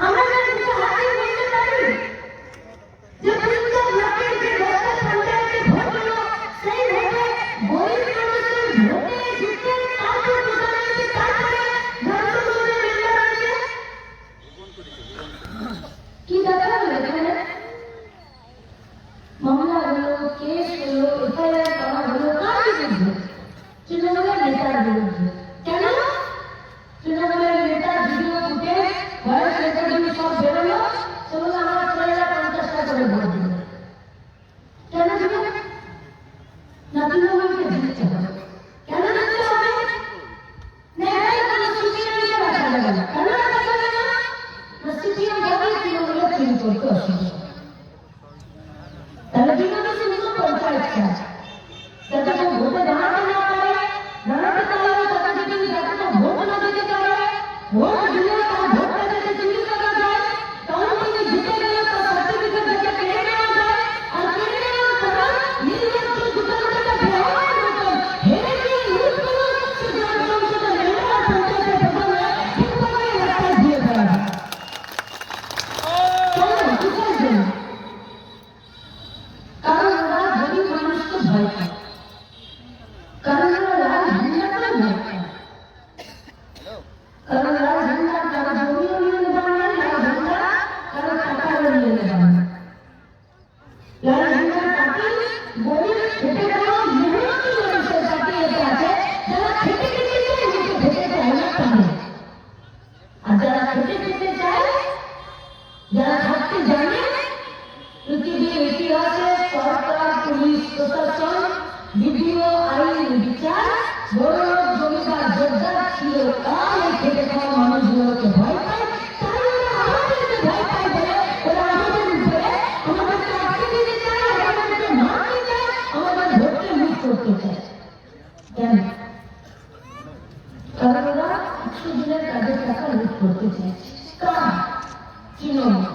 I'm কেন কারণ ওরা একশো দিনের কাজের টাকা লুট করতে চাইছে। কারা? তৃণমূল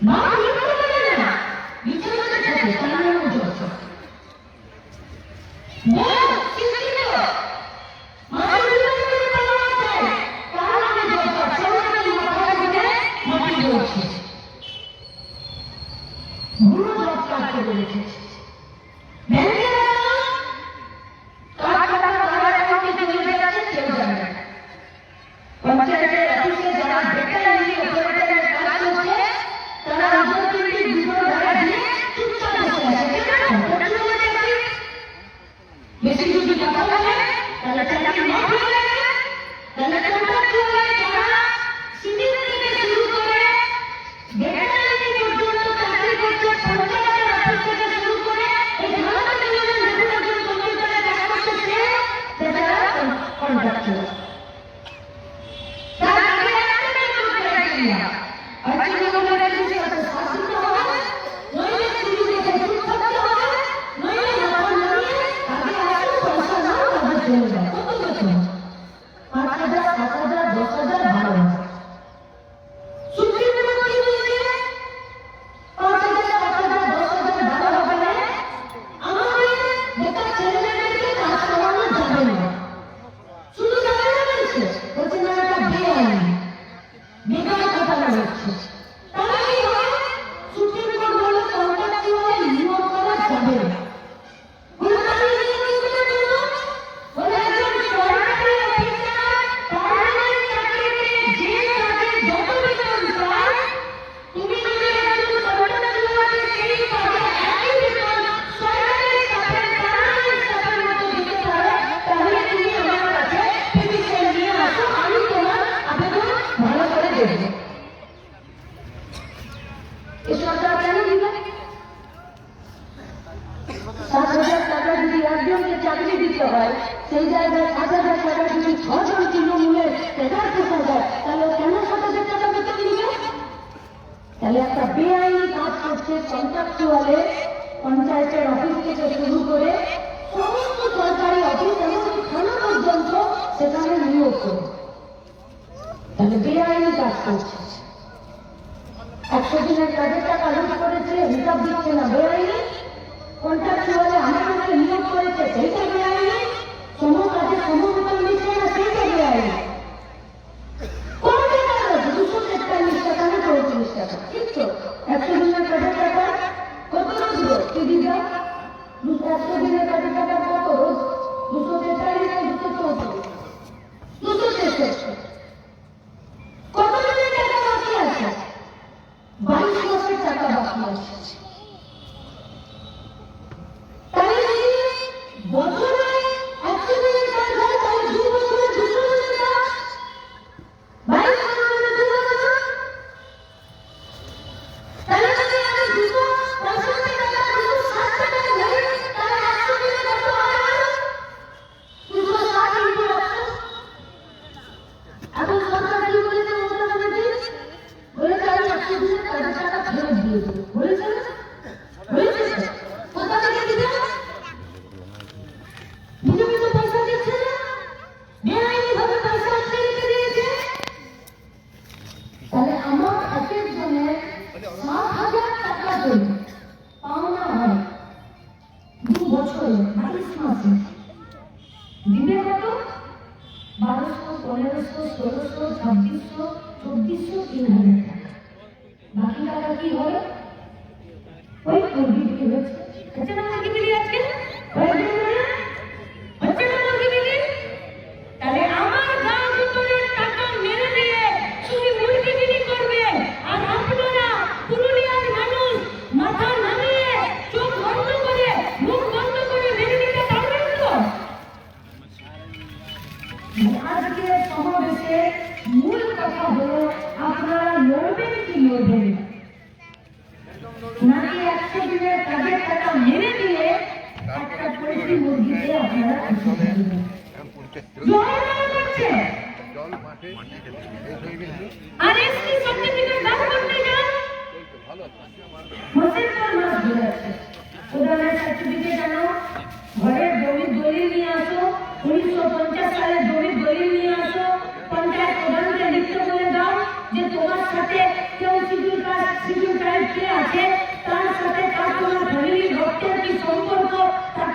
¿No? Thank you. পঞ্চায়েতের অফিস থেকে শুরু করে সমস্ত সরকারি অফিস, এমনকি থানা পর্যন্ত সেখানে নিয়োগ করে। তাহলে বেআইনি কাজ করছে একশো দিনের কাজের টাকা লুট করেছে, হিসাব দিচ্ছে না, বেআইনি। কন্ট্রাকচুয়ালে আমাদেরকে নিয়োগ করেছে, সেইটা বেআইনি। কোনো কাজে Abraham.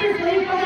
நாட்டில் தொழில்நுட்பம்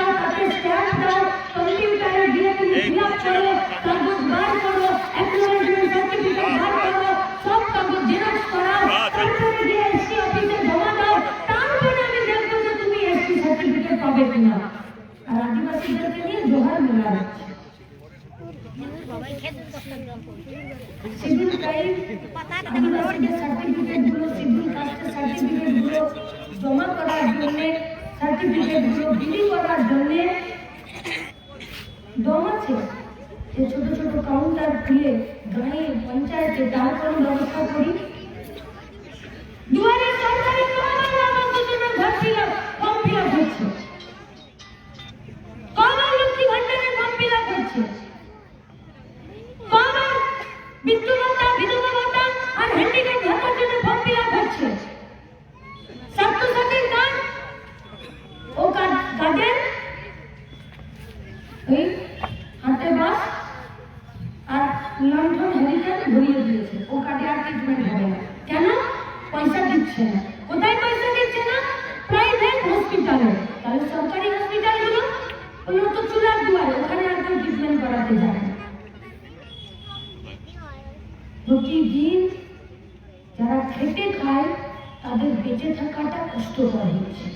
বেঁচে থাকাটা কষ্টকর হয়েছে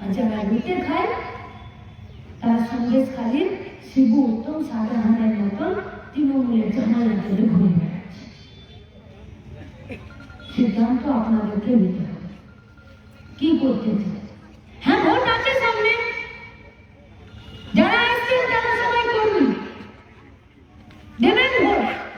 আর যারা রুটে খায় তার সঙ্গে খালির শিবু উত্তম সাধারণের মতন তৃণমূলের জামালা ধরে ঘুরে বেড়াচ্ছে। সিদ্ধান্ত আপনাদেরকে নিতে হবে। কি করতে চায় হ্যাঁ ভোট আছে সামনে। যারা আসছেন তারা সবাই করবেন দেবেন ভোট।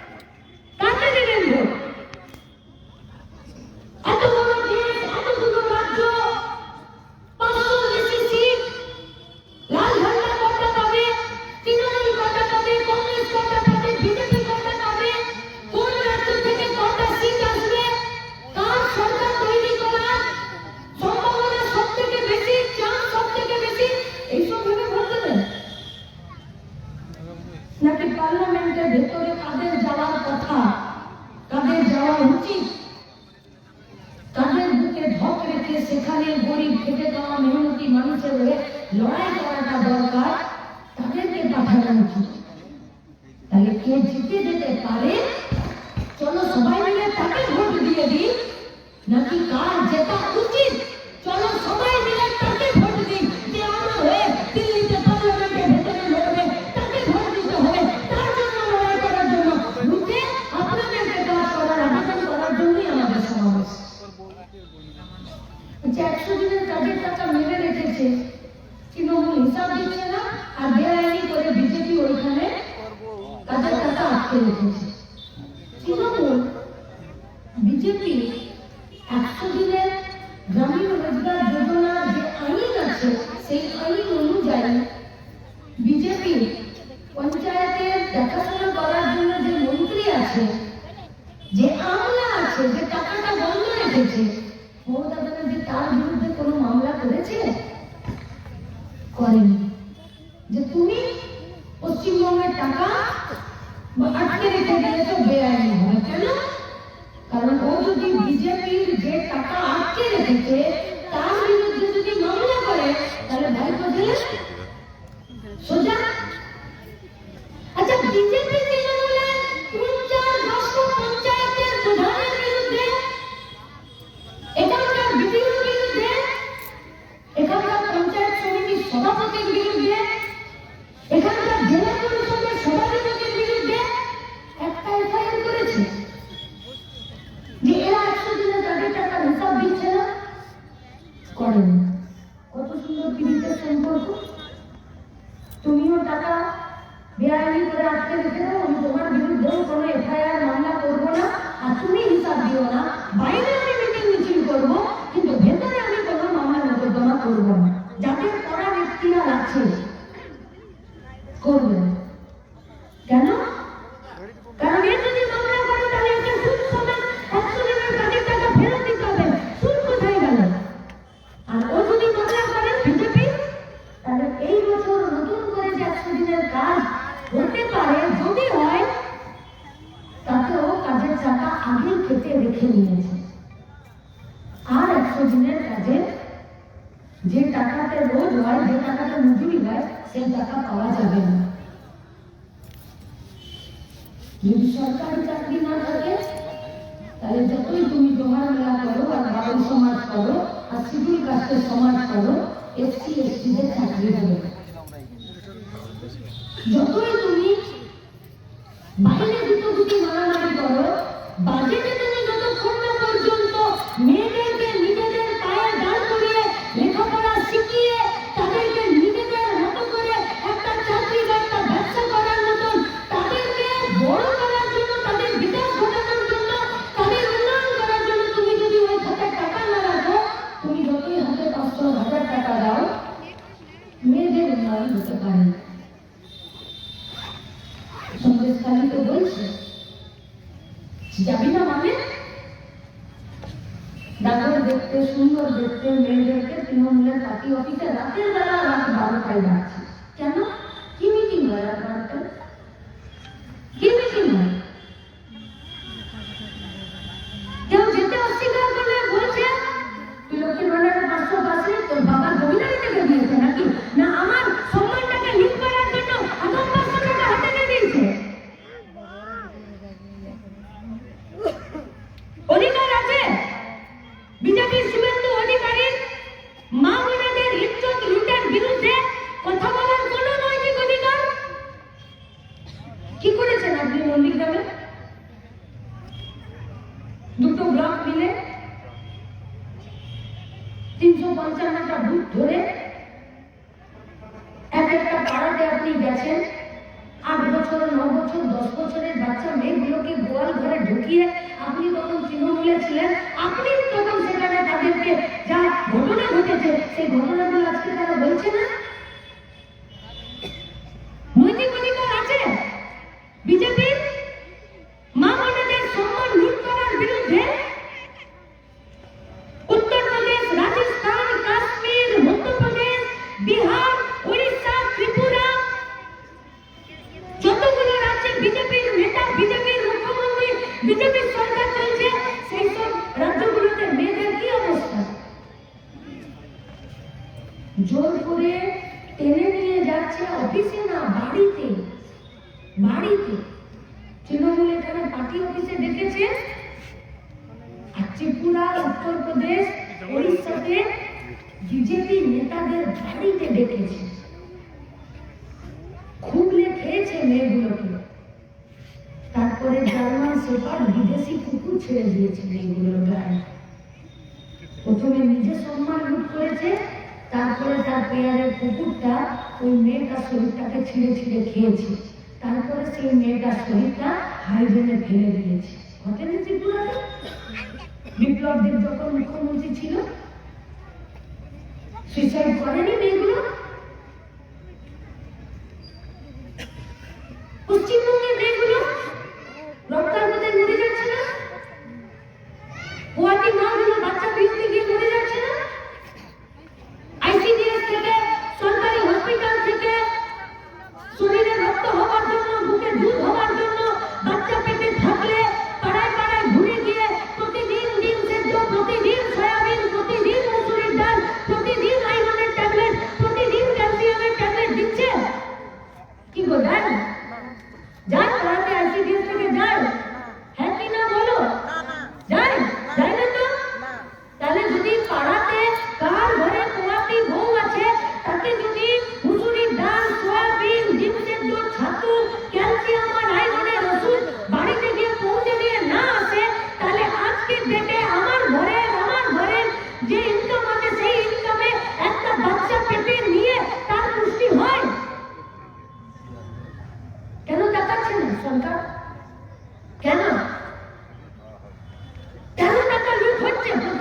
একশো দিনের কাজের টাকা মেরে রেখেছে। তৃণমূল হিসাব দিচ্ছে না, আর বেআইনি করে বিজেপি ওইখানে তাদের টাকা আটকে রেখেছে। দিতে গেলে তো বেআইনি কারণ ও যদি বিজেপির যে টাকা আটকে রেখেছে রাখতে দিতে আমি তোমার বিরুদ্ধে কোনো এফআইআর মামলা করবো না আর তুমি হিসাব দিও না বাইরে যদি সরকারি চাকরি না থাকে, তাহলে যতই তুমি তোমার মেলা করো আর বাবুল সমাজ করো আর সিভিল কাস্টের সমাজ করো, এসসি, এসটিদের চাকরি হবে। যতই তুমি বাইরে দুটো দুটি মারামারি করো বাজেটে কারণ হতে পারে সমাজকারী তো বলছে, যাবি না মানে? ডাক্তার দেখতে সুন্দর দেখতে, মেয়েদেরকে, তৃণমূলের পার্টি অফিসে রাতের বেলা রাত বারোটায় ডাকছে। প্রথমে নিজের সম্মান লুট করেছে, তারপরে তার পেয়ারের কুকুরটা ওই মেয়েটার শরীরটাকে ছিঁড়ে ছিঁড়ে খেয়েছে। তারপরে সেই মেয়েটার শরীরটা হাইজেনে ফেলে দিয়েছে। ঘটেনি ত্রিপুরাতে বিপ্লবদের যখন মুখ্যমন্ত্রী ছিল সুইসাইড করেনি মেয়েগুলো? পশ্চিমবঙ্গের মেয়েগুলো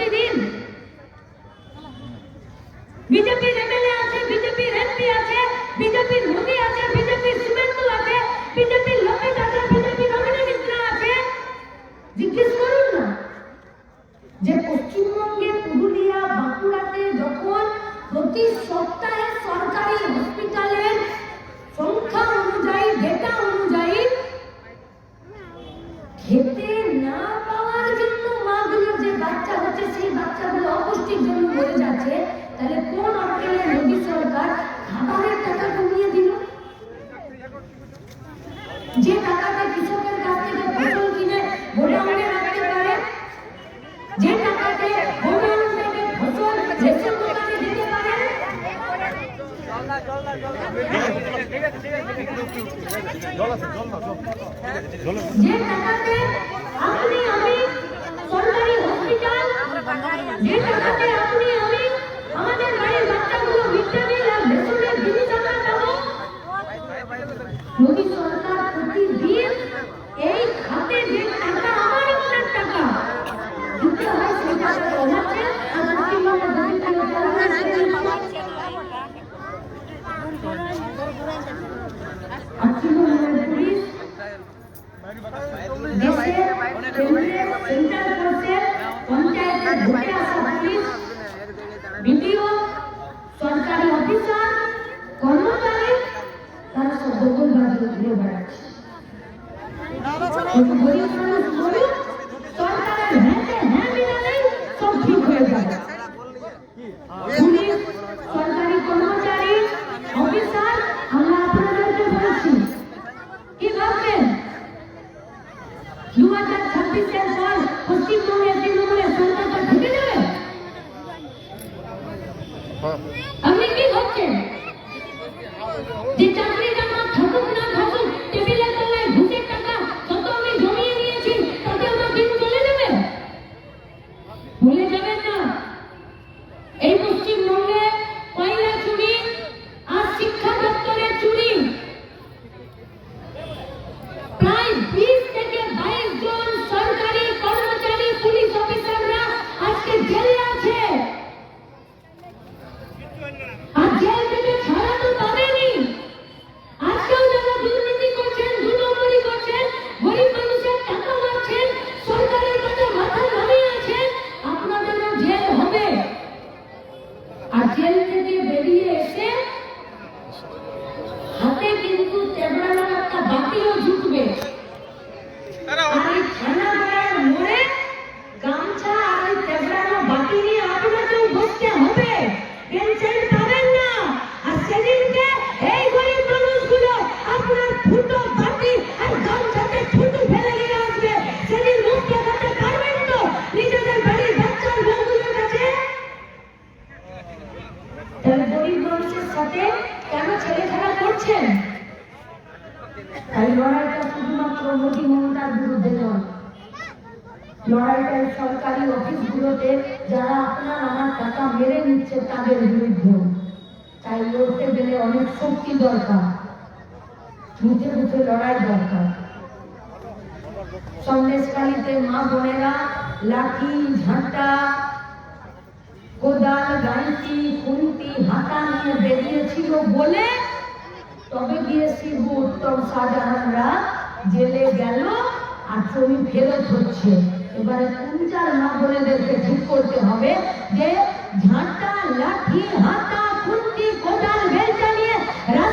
প্রতিদিন যে টাকাতে আপনি বিডিও সরকারি অফিসার কর্মচারী তারা সব দোকান বাজারে ঘুরে বেড়াচ্ছে માટીનો જૂઠો গেলে অনেক শক্তি দরকার। মুখে মুখে লড়াই দরকার। সন্দেশকালীতে মা বোনেরা লাঠি, ঝাঁটা, কোদাল গাঁইতি খুন্তি, হাতা নিয়ে বেরিয়েছিল বলে তবে গিয়ে শিবু উত্তম শাহজাহানরা জেলে গেল আর জমি ফেরত হচ্ছে। এবারে কুঞ্চার মা বোনেদেরকে ঠিক করতে হবে যে ঝাঁটা, লাঠি, হাতা, খুন্তি, কোদাল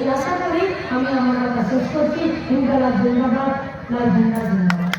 এই আশা করি আমি আমার কথা শেষ করছি। ইনকালাব জিন্দাবাদ লাল জিন্দা জিন্দাবাদ